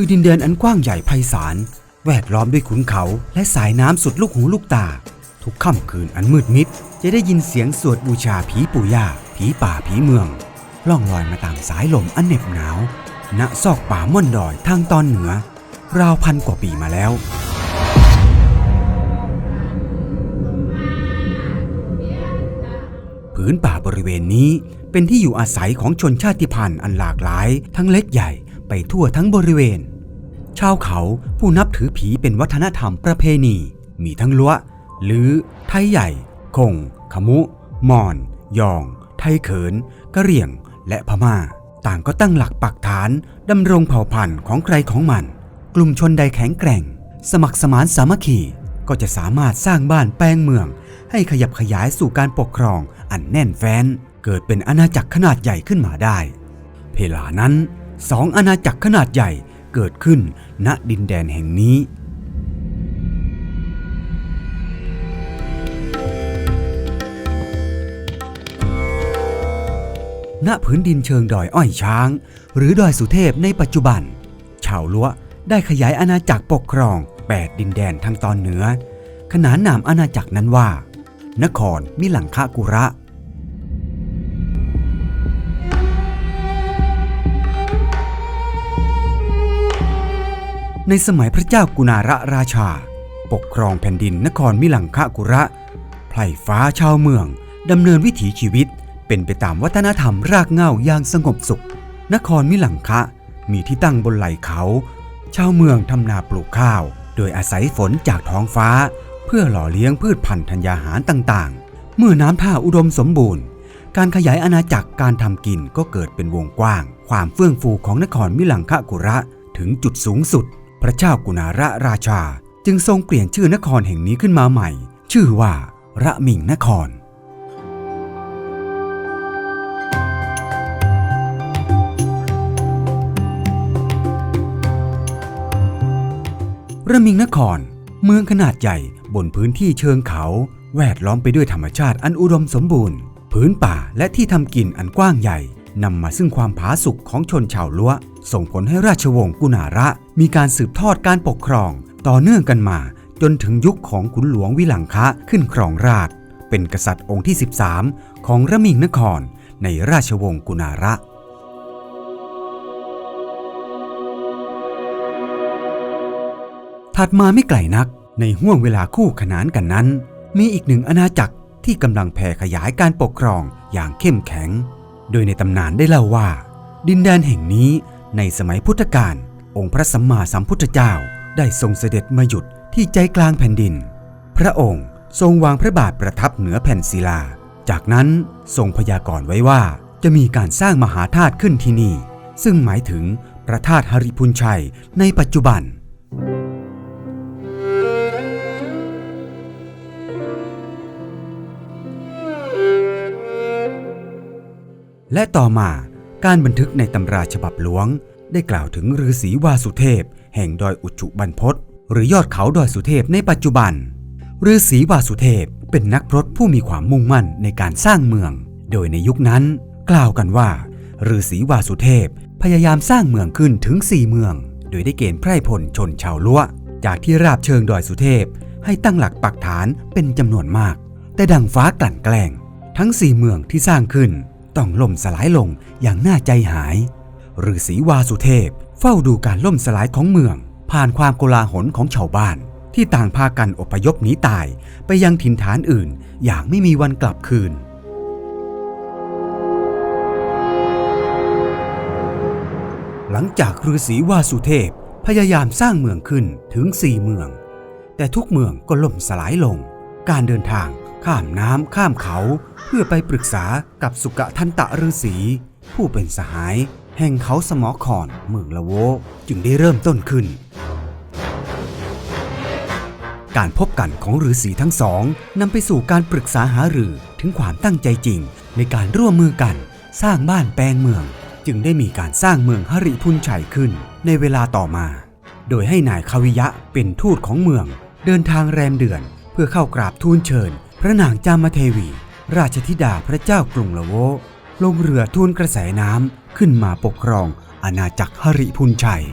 คือดินแดนอันกว้างใหญ่ไพศาล แวดล้อมด้วยขุนเขาและสายน้ำสุดลูกหูลูกตา ทุกค่ำคืนอันมืดมิด จะได้ยินเสียงสวดบูชาผีปู่ย่า ผีป่าผีเมือง ล่องลอยมาตามสายลมอันเหน็บหนาว ณซอกป่าม่อนดอยทางตอนเหนือ ราวพันกว่าปีมาแล้วผืนป่าบริเวณนี้เป็นที่อยู่อาศัยของชนชาติพันธุ์อันหลากหลาย ทั้งเล็กใหญ่ ไปทั่วทั้งบริเวณ ชาวเขาผู้นับถือผีเป็นวัฒนธรรมประเพณี มีทั้งลัวหรือ ไทยใหญ่ คง ขมุมอน ยอง ไทยเขิน กะเหรี่ยง และพม่า ต่างก็ตั้งหลักปักฐานดำรงเผ่าพันธุ์ของใครของมัน กลุ่มชนใดแข็งแกร่ง สมัครสมานสามัคคีก็จะสามารถสร้างบ้านแปลงเมือง ให้ขยับขยายสู่การปกครองอันแน่นแฟ้น เกิดเป็นอาณาจักรขนาดใหญ่ขึ้นมาได้ เพลานั้น สองอาณาจักรขนาดใหญ่เกิดขึ้นณดินแดนแห่งนี้ ณพื้นดินเชิงดอยอ้อยช้าง หรือดอยสุเทพในปัจจุบัน ชาวลัวได้ขยายอาณาจักรปกครอง 8 ดินแดนทางตอนเหนือ ขนานนามอาณาจักรนั้นว่า นครมิหลังคะกุระ ในสมัยพระเจ้ากุณาระราชา ปกครองแผ่นดินนครมิลังคะกุระไพร่ฟ้าชาวเมืองดำเนินวิถีชีวิต เป็นไปตามวัฒนธรรมรากเหง้าอย่างสงบสุข นครมิลังคะมีที่ตั้งบนไหล่เขา ชาวเมืองทำนาปลูกข้าว โดยอาศัยฝนจากท้องฟ้า เพื่อหล่อเลี้ยงพืชพันธุ์ธัญญาหารต่างๆ เมื่อน้ำท่าอุดมสมบูรณ์ การขยายอาณาจักรการทำกินก็เกิดเป็นวงกว้าง ความเฟื่องฟูของนครมิลังคะกุระถึงจุดสูงสุด พระเจ้ากุณาระราชา จึงทรงเปลี่ยนชื่อนครแห่งนี้ขึ้นมาใหม่ ชื่อว่าระมิงนคร ระมิงนคร เมืองขนาดใหญ่บนพื้นที่เชิงเขา แวดล้อมไปด้วยธรรมชาติอันอุดมสมบูรณ์ พื้นป่าและที่ทำกินอันกว้างใหญ่ นำมาซึ่งความผาสุกของชนชาวลัวส่งผลให้ราชวงศ์กุณาระ มีการสืบทอดการปกครอง ต่อเนื่องกันมา จนถึงยุคของขุนหลวงวิลังคะขึ้นครองราช เป็นกษัตริย์องค์ที่ 13 ของระมิงนคร ในราชวงศ์กุณาระถัดมาไม่ไกลนัก ในห่วงเวลาคู่ขนานกันนั้น มีอีกหนึ่งอาณาจักรที่กำลังแผ่ขยายการปกครองอย่างเข้มแข็ง โดยในตำนานได้เล่าว่า ดินแดนแห่งนี้ในสมัยพุทธกาลองค์พระสัมมาสัมพุทธเจ้าได้ทรงเสด็จมาหยุดที่ใจกลางแผ่นดิน พระองค์ทรงวางพระบาทประทับเหนือแผ่นศิลา จากนั้นทรงพยากรณ์ไว้ว่าจะมีการสร้างมหาธาตุขึ้นที่นี่ ซึ่งหมายถึงพระธาตุหริพุนชัยในปัจจุบัน และต่อมาการบันทึกในตำราฉบับหลวง ได้กล่าวถึงฤาษีวาสุเทพ แห่งดอยอุจุบรรพตหรือยอดเขาดอยสุเทพในปัจจุบันฤาษีวาสุเทพเป็นนักพรตผู้มีความมุ่งมั่นในการสร้างเมือง โดยในยุคนั้น กล่าวกันว่าฤาษีวาสุเทพพยายามสร้างเมืองขึ้นถึง 4 เมือง โดยได้เกณฑ์ไพร่พลชนชาวลัวจากที่ราบเชิงดอยสุเทพ ให้ตั้งหลักปักฐานเป็นจำนวนมาก แต่ดังฟ้ากลั่นแกล้ง ทั้งสี่เมืองที่สร้างขึ้น ต้องล่มสลายลงอย่างน่าใจหายฤาษีวาสุเทพ เฝ้าดูการล่มสลายของเมือง ผ่านความโกลาหลของชาวบ้าน ที่ต่างพากันอพยพหนีตายไปยังถิ่นฐานอื่น อย่างไม่มีวันกลับคืนหลังจากฤาษีวาสุเทพพยายามสร้างเมืองขึ้นถึงสี่เมือง แต่ทุกเมืองก็ล่มสลายลง การเดินทาง ข้ามน้ำข้ามเขาเพื่อไปปรึกษากับสุกะทันตะฤาษีผู้เป็นสหายแห่งเขาสมอคอนเมืองละโวจึงได้เริ่มต้นขึ้น การพบกันของฤาษีทั้งสองนำไปสู่การปรึกษาหารือถึงความตั้งใจจริง ในการร่วมมือกัน สร้างบ้านแปลงเมือง จึงได้มีการสร้างเมืองหริพุนชัยขึ้นในเวลาต่อมา โดยให้นายคาวิยะเป็นทูตของเมือง เดินทางแรมเดือน เพื่อเข้ากราบทูลเชิญ พระนางจามเทวี ราชธิดาพระเจ้ากรุงละโวลงเรือทวนกระแสน้ำขึ้นมาปกครองอาณาจักรหริพุนชัย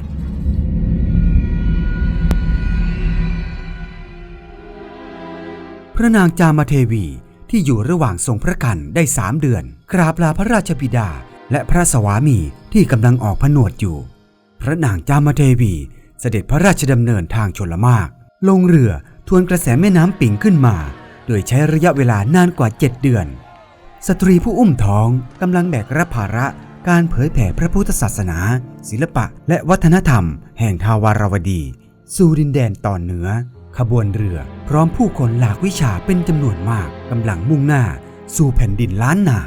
พระนางจามเทวีที่อยู่ระหว่างทรงพระกันได้สามเดือน กราบลาพระราชบิดา และพระสวามีที่กำลังออกผนวดอยู่ พระนางจามเทวีเสด็จพระราชดำเนินทางชนละมาก ลงเรือทวนกระแสแม่น้ำปิ่งขึ้นมา โดยใช้ระยะเวลานานกว่า 7 เดือน สตรีผู้อุ้มท้องกำลังแบกรับภาระการเผยแผ่พระพุทธศาสนา ศิลปะ และวัฒนธรรม แห่งทาวารวดี สู่ดินแดนตอนเหนือ ขบวนเรือ พร้อมผู้คนหลากวิชาเป็นจำนวนมากกำลังมุ่งหน้า สู่แผ่นดินล้านนา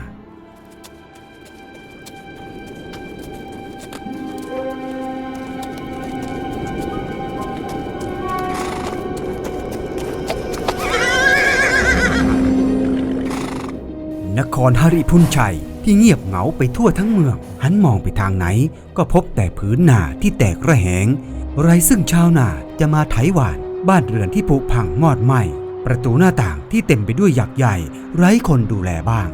ครฮาริพุนชัยที่เงียบเหงาไปทั่วทั้งเมือง หันมองไปทางไหนก็พบแต่ผืนนาที่แตกระแหง ไรซึ่งชาวนาจะมาไถหวาน บ้านเรือนที่ผุพังมอดไหมประตูหน้าต่างที่เต็มไปด้วยหยักใหญ่ ไร้คนดูแลบ้าง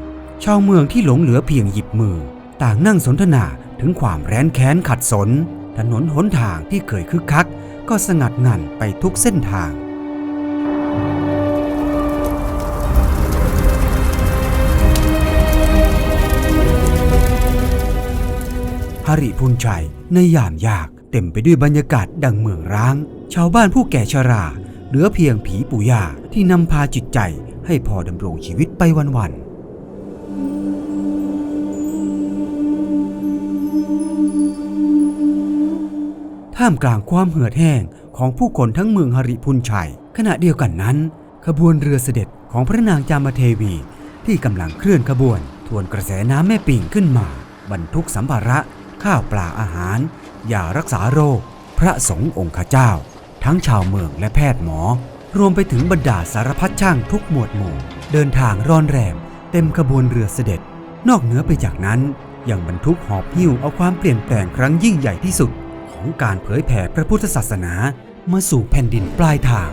ชาวเมืองที่หลงเหลือเพียงหยิบมือ ต่างนั่งสนทนาถึงความแร้นแค้นขัดสน ถนนหนทางที่เคยคึกคัก ก็สงัดงันไปทุกเส้นทาง ฮาริพุนชัยในยามยากเต็มไปด้วยบรรยากาศดังเมืองร้าง ชาวบ้านผู้แก่ชรา เหลือเพียงผีปู่ย่าที่นำพาจิตใจให้พอดำรงชีวิตไปวันๆท่ามกลางความเหือดแห้งของผู้คนทั้งเมืองฮาริพุนชัย ขณะเดียวกันนั้น ขบวนเรือเสด็จของพระนางจามเทวี ที่กำลังเคลื่อนขบวน ทวนกระแสน้ำแม่ปิ่งขึ้นมา บรรทุกสัมภาระ ข้าวปลาอาหารยารักษาโรค พระสงฆ์องค์ข้าเจ้า ทั้งชาวเมืองและแพทย์หมอ รวมไปถึงบรรดาสารพัดช่างทุกหมวดหมู่ เดินทางร่อนแรม เต็มขบวนเรือเสด็จ นอกเหนือไปจากนั้น ยังบรรทุกหอบหิ้วเอาความเปลี่ยนแปลงครั้งยิ่งใหญ่ที่สุด ของการเผยแผ่พระพุทธศาสนามาสู่แผ่นดินปลายทาง